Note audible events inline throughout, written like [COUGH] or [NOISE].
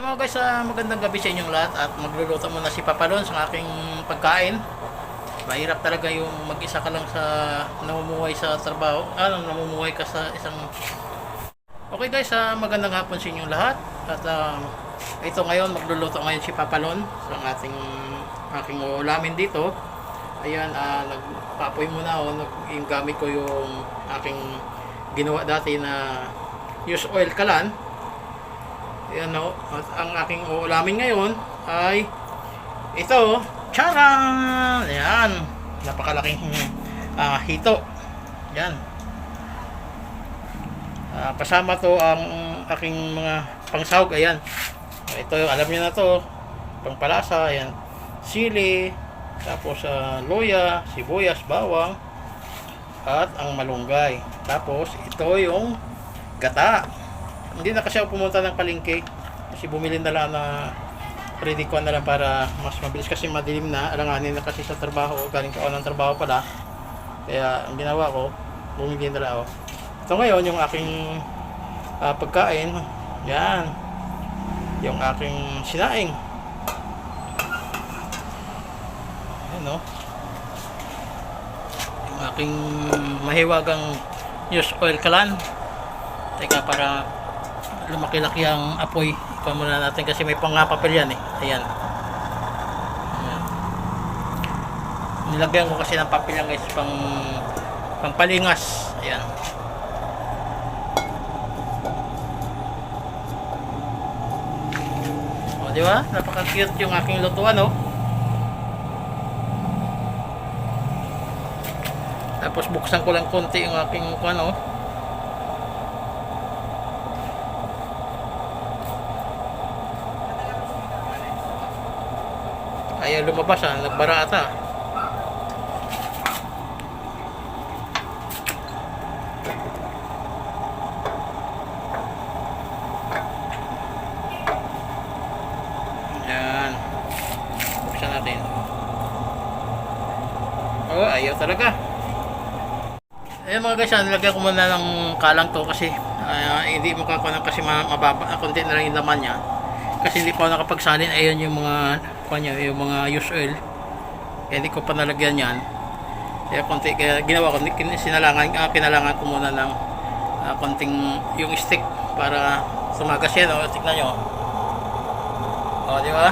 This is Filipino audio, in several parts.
Hey mga guys, ah, magandang gabi sa inyong lahat at magluluto muna si Papalon sa aking pagkain. Mahirap talaga yung mag-isa ka lang sa namumuhay sa trabaho. Ah, namumuhay ka sa isang... Okay guys, ah, magandang hapon sa inyong lahat. At ah, ito ngayon, magluluto ngayon si Papalon sa ating aking ulamin dito. Ayan, ah, nagpapoy muna ako. Nag, yung gamit ko yung aking ginawa dati na use oil kalan. Yan o. At ang aking uulamin ngayon ay ito. Charan! Yan. Napakalaking ah, hito. Yan. Ah, kasama to ang aking mga pangsahog. Ayan. Ito, alam niyo na to. Pangpalasa. Ayan. Sili. Tapos ah, loya, sibuyas, bawang. At ang malunggay. Tapos ito yung gata. Hindi na kasi ako pumunta ng palengke kasi bumili na lang na ready ko na lang para mas mabilis. Kasi madilim na alanganin na kasi sa trabaho galing ko ng trabaho pala. Kaya ang ginawa ko bumili na lang ako. Ito ngayon yung aking ah, pagkain yan. Yung aking sinaing. Yan no yung aking mahiwagang use oil kalan. Teka para lumaki-laki ang apoy. Ikaw muna natin kasi may pangapapel yan eh. Ayan. Nilagyan ko kasi ng papel yan guys pang pampalingas. Ayan. O, di ba? Napaka-cute yung aking lutuan, oh. Tapos buksan ko lang konti yung aking ano, Ayaw lumabas ah, nagbara ata. Yan. Buksan natin. Oh, ayaw talaga. Ayan mga guys, ah, nilagyan ko muna ng kalang to kasi ah, hindi mo kakuha kasi ma- mababa, konti na lang yung laman niya. Kasi hindi pa ako nakapagsalin, ayun yung mga kanya, yung mga use oil. Kaya hindi ko pa nalagyan yan. Kaya konti, kaya ginawa ko, sinalangan, ah, kinalangan ko muna ng ah, konting yung stick para sumagas yan. O, tignan nyo. O, di ba?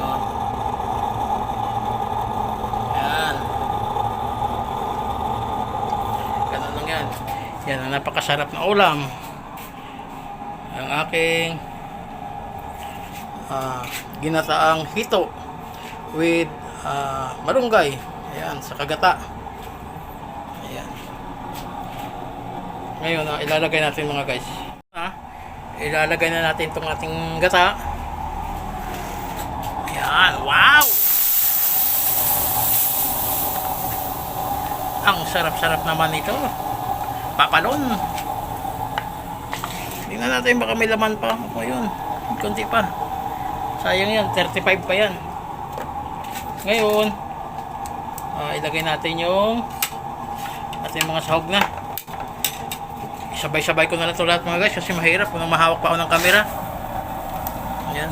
O. Yan. Ganun yan. Yan ang napakasarap na ulam. Ang aking ah, ginataang hito with ah, malunggay. Ayan, sa kagata. Ayan. Ngayon, ah, ilalagay natin mga guys. Ah, ilalagay na natin itong ating gata. Ayan, wow! Ang sarap-sarap naman ito. Papalon. Tingnan natin baka may laman pa. O yun, konti pa. Sayang yan, 35 pa yan. Ngayon, ah, ilagay natin yung ating mga sahog na. Sabay-sabay ko na lang ito lahat mga guys kasi mahirap kung mahawak pa ako ng camera. Ayan.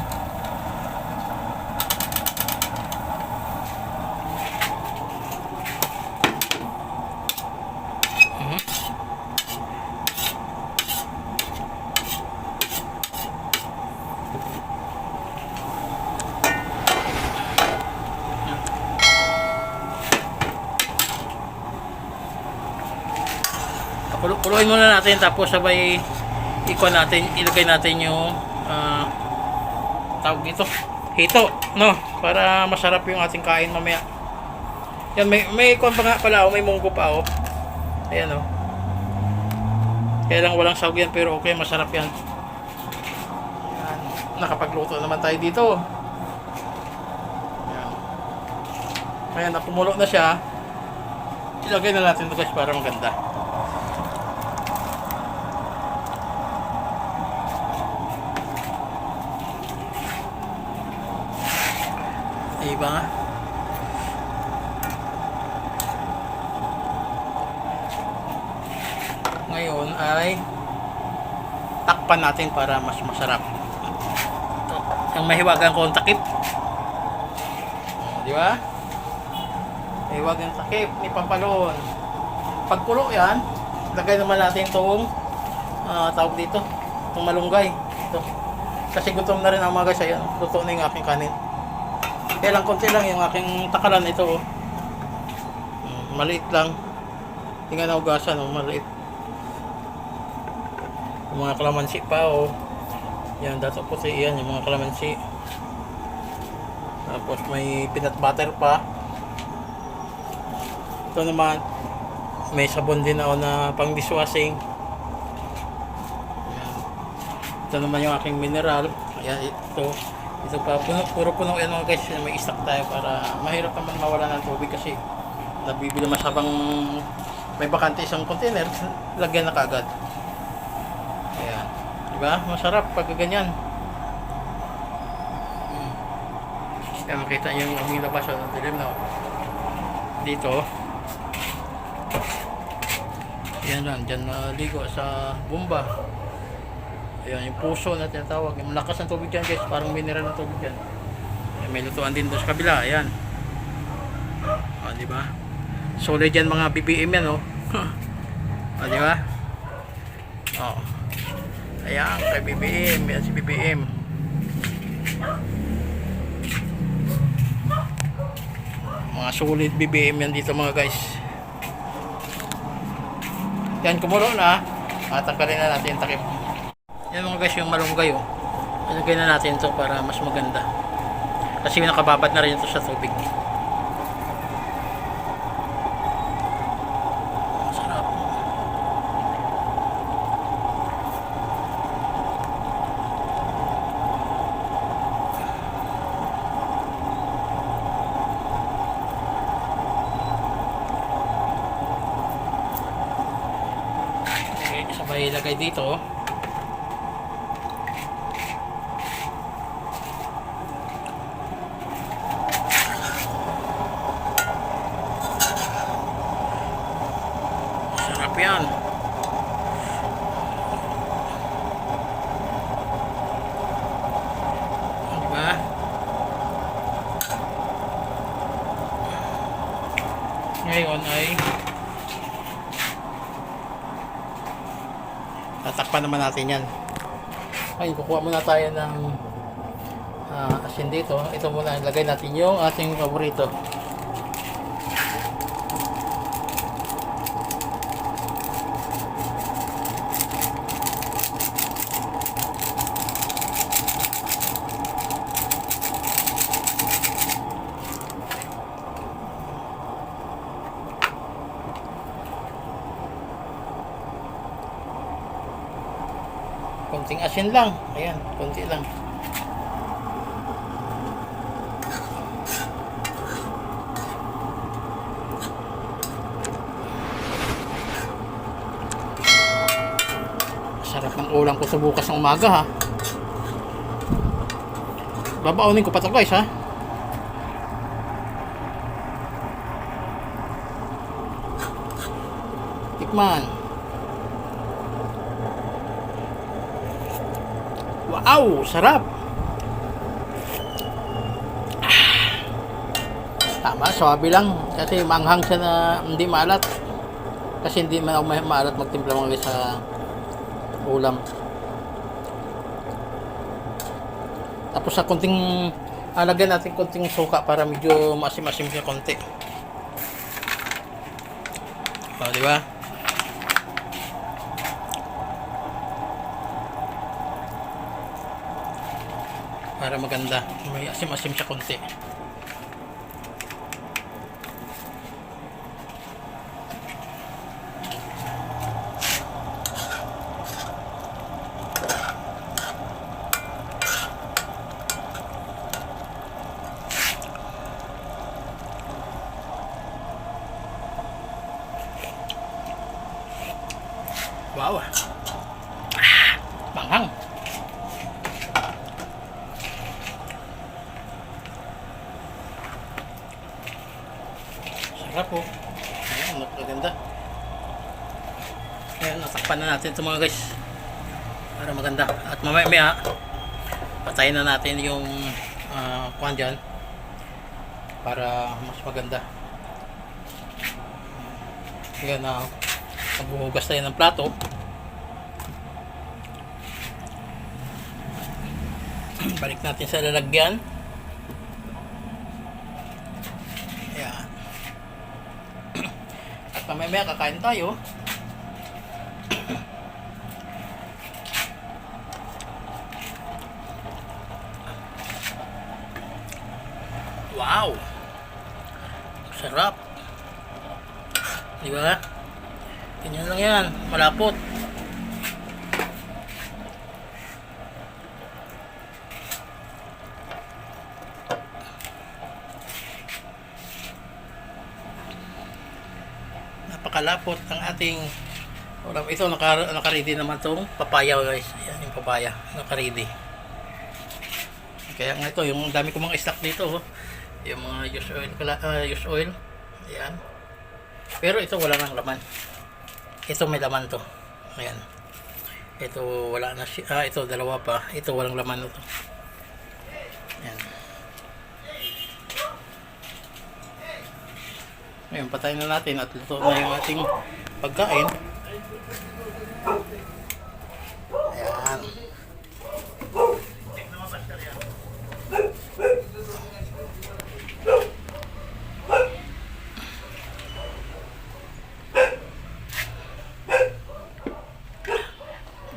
Kuluin muna natin tapos sabay ikuha natin, ilagay natin yung ah, tawag dito, hito, no? Para masarap yung ating kain mamaya. Yan, may, may kuwan pa nga pala, oh, may munggo pa, oh. Ayan, oh. Kaya lang walang sawag yan, pero okay, masarap yan. Yan. Nakapagluto naman tayo dito. Yan. Ayan, napumulo na siya. Ilagay na natin ito guys para maganda. Nga. Ngayon ay takpan natin para mas masarap. ang mahiwagang kong takip. Di ba? Mahiwagang takip ni Pampalon. Pagkulo yan, lagay naman natin itong ah, tawag dito, itong malunggay. Ito. Kasi gutom na rin ang mga guys. Ayan, luto na yung aking kanin. Kaya lang konti lang yung aking takalan ito. Oh. Maliit lang. Tingnan na ugasan, oh, maliit. Yung mga kalamansi pa, oh. Yan, dato puti yan, yung mga kalamansi. Tapos may peanut butter pa. Ito naman, may sabon din ako na pang dishwashing. Ito naman yung aking mineral. Ayan, ito. Ito pa, puno, puro puno yan mga guys. May stock tayo para mahirap naman mawala ng tubig kasi nabibili mas habang may bakante isang container, [LAUGHS] lagyan na kagad. Ayan. Diba? Masarap pag ganyan. Hmm. Kaya makita niyo yung aming labas ng dilim na. Dito. Yan lang, dyan naligo sa bumba. Ayan, yung puso na tinatawag. Yung malakas ng tubig dyan guys, parang mineral ng tubig dyan. Ayan, may lutuan din doon sa kabila, ayan. O, di ba? Solid yan mga BBM yan, oh. o, [LAUGHS] di ba? O. Ayan, kay BBM, yan si BBM. Mga solid BBM yan dito mga guys. Yan, kumulo na. Tatanggalin na natin yung takip. Yan mga guys, yung malunggay oh. Ilagay na natin to para mas maganda. Kasi nakababad na rin ito sa tubig. Sarap. Okay, sabay ilagay dito. Sarap yan. Diba? Ngayon ay tatakpan naman natin yan. Ay, kukuha muna tayo ng ah, asin dito. Ito muna, ilagay natin yung ating paborito. Konting asin lang. Ayan, konti lang. Sarap ng ulam ko sa bukas ng umaga ha. Babaunin ko pa to guys ha. Tikman. Wow, sarap. Ah. Tama, swabe lang. Kasi manghang siya na hindi maalat. Kasi hindi man ako ma- maalat magtimpla mga sa ulam. Tapos sa konting alagyan natin konting suka para medyo maasim-asim siya konti. O, di ba? Para maganda. May asim-asim siya konti wow ah manghang Sarap po. Ayan, napakaganda. Ayan, natakpan na natin ito mga guys. Para maganda. At mamaya maya, patayin na natin yung uh, kuhan dyan para mas maganda. Yan na maghuhugas tayo ng plato. [CLEARS THROAT] Balik natin sa lalagyan. Ayan. At mamaya kakain tayo. Wow! Sarap! Di ba? Ganyan lang yan. Malapot. Napakalapot ang ating ulam. Ito, naka, naka-ready naman tong papaya guys. Ayan yung papaya. Naka-ready. Kaya nga ito, yung dami ko mga stock dito. Oh. Yung mga use oil, ah, use oil. Ayan. Pero ito wala nang laman. Ito may laman to. Ayan. Ito wala na si ah ito dalawa pa. Ito walang laman to. Ngayon, patayin na natin at luto na yung ating pagkain. Ayan.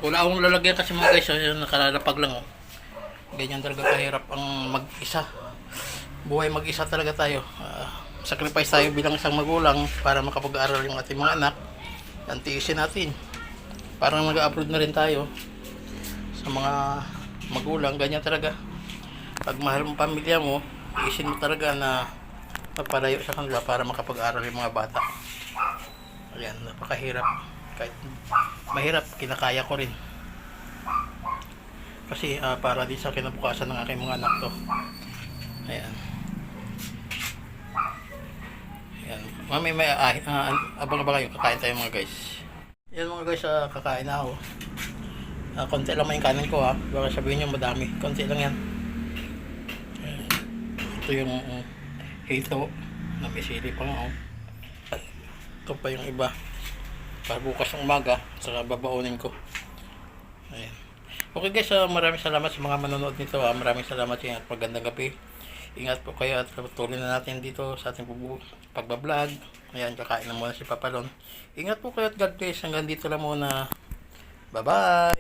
Wala akong lalagyan kasi mga guys, oh, nakalalapag lang oh. Ganyan talaga kahirap ang mag-isa. Buhay mag-isa talaga tayo. Sacrifice tayo bilang isang magulang para makapag-aaral yung ating mga anak. Yan, tiisin natin. Parang nag-upload na rin tayo sa mga magulang. Ganyan talaga. Pag mahal mo pamilya mo, tiisin mo talaga na magpalayo sa kanila para makapag-aral yung mga bata. Ayan, napakahirap. Kahit mahirap, kinakaya ko rin. Kasi ah, para din sa kinabukasan ng aking mga anak to. Ayan. Ayan. Mami, may ah, ah, abang-abang kayo. Kakain tayo mga guys. Yan mga guys, ah, kakain na ako. Ah, konti lang may kanin ko ha. Baka sabihin nyo madami. Konti lang yan. Ito yung uh, hito na may sili pa nga. Oh. Ito pa yung iba. Para bukas ng umaga, saka babaunin ko. Ayan. Okay guys, ah, maraming salamat sa mga manonood nito. ah. Maraming salamat sa inyo at magandang gabi. Ingat po kayo at patuloy na natin dito sa ating pagbablog. Ayan, kakain na muna si Papalon. Ingat po kayo at God bless. Hanggang dito lang muna. Bye-bye!